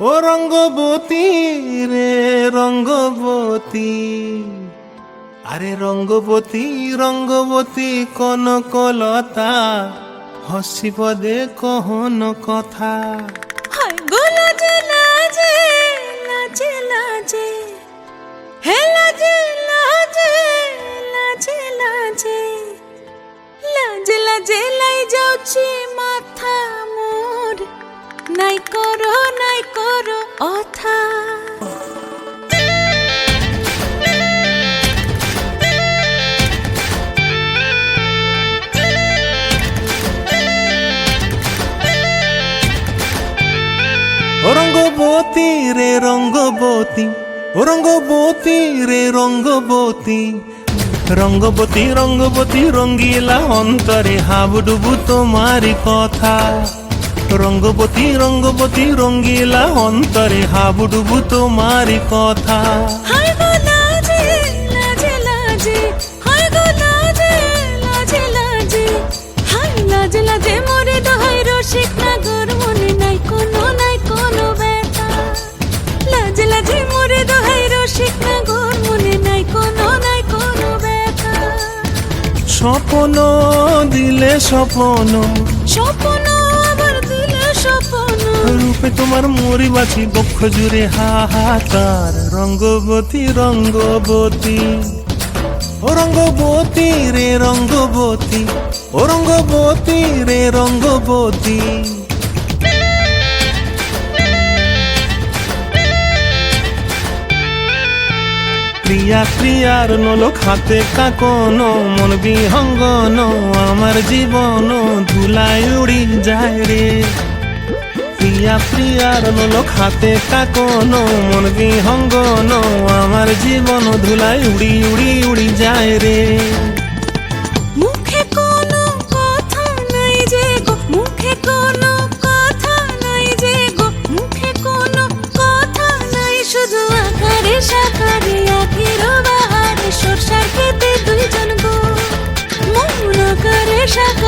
ও রঙ্গবতী রে রঙ্গবতী। আরে রঙ্গবতী রঙ্গবতী কনকলতা হসিব দে কহন কথা। লাজে লাজে লাই মোর নাই করো নাই করো অথা। রঙ্গবতী রে রঙ্গবতী রঙ্গবতী রে রঙ্গবতী। রঙ্গবতী রঙ্গবতী, রঙ্গিলা অন্তরে হাবুডুবু তোমারি কথা। রঙ্গবতী রঙ্গবতী রঙ্গিলা অন্তরে হাবুডুবু তোমারি কথা। স্বপ্ন দিলে স্বপ্ন। স্বপ্ন রূপে তোমার মরি বাছি বক্ষ জুড়ে হাহাকার, রঙ্গবতী রঙ্গবতী। ও রঙ্গবতী রে রঙ্গবতী, ও রঙ্গবতী রে রঙ্গবতী। প্রিয়া প্রিয়ার নলো খাতে কাকন, মন বিহঙ্গন, আমার জীবন ধুলায় উড়ি যায় রে। প্রিয়া, প্রিয়ার নলো খাতে কাকন মন বিহঙ্গন, আমার জীবন ধুলায় উড়ি উড়ি উড়ি যায় রে। মুখে কোনো কথা নাই যে গো, মুখে কোনো কথা নাই যে গো, মুখে কোনো কথা নাই, শুধু আকারে সাকারে আখির বাহারে সরষার খেতে দুইজন গো। মন আকারে সাকারে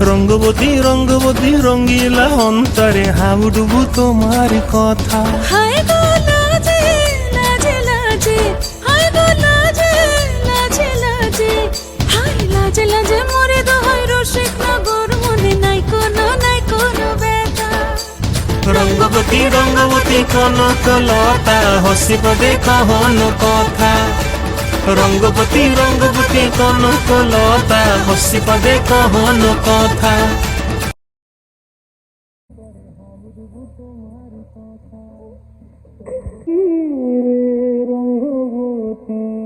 রঙ্গবতী রঙ্গবতী রঙ্গিলা অন্তরে হাবুডুবু তোমার কথা। হায় গো লাজে লাজে লাজে হায় গো লাজে লাজে লাজে হায় লাজে লাজে মরে দহাই রসিক নগর মনে নাই কোনো নাই কোনো ব্যথা। রঙ্গবতী রঙ্গবতী কনকলতা হসিব দেখহন কথা। রঙ্গবতী রঙ্গবতী কনকলতা পদে কহন কথা। রঙ্গবতী।